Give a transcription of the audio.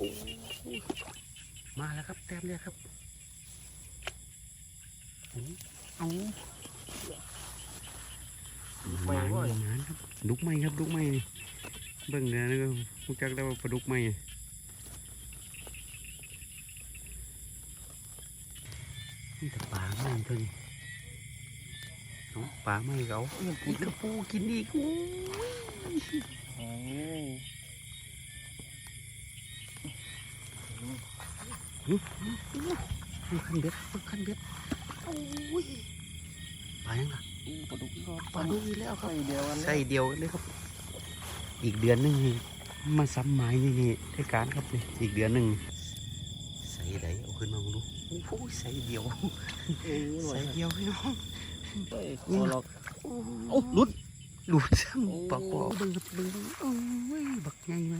อ้มาแล้วครับ แต้มเลยครับเอาเอาหมานหมานครับดุกไม้ครับดุกไม้นี่เบิ่งเนี่ยนะครับรู้จักได้ว่าปลาดุกไม้นี่แต่ปลาไม้ตัวนี้เอาปลาไม้เขาอีกกระปูกินอีก โอ้ยโอ้มันคันเบ็ดมันคันเบ็ดโอ้ยปลายังล่ะปลาดุกปลาดุกอีกแล้วครับใส่เดียวใส่เดียวเลยครับ อีกเดือนนึงมาซ้ำไม้นี่นี่ได้การครับนี่อีกเดือนหนึ่งใส่ไหนเอาขึ้นมาดูโอ้โหใส่เดียวใส่เดียวพี่น้องเฮ้ยคอหลอกโอ้หลุดหลุดซ้ำปากบอกเบึงบเบึงโอ้ยบักใหญ่มาแล้ว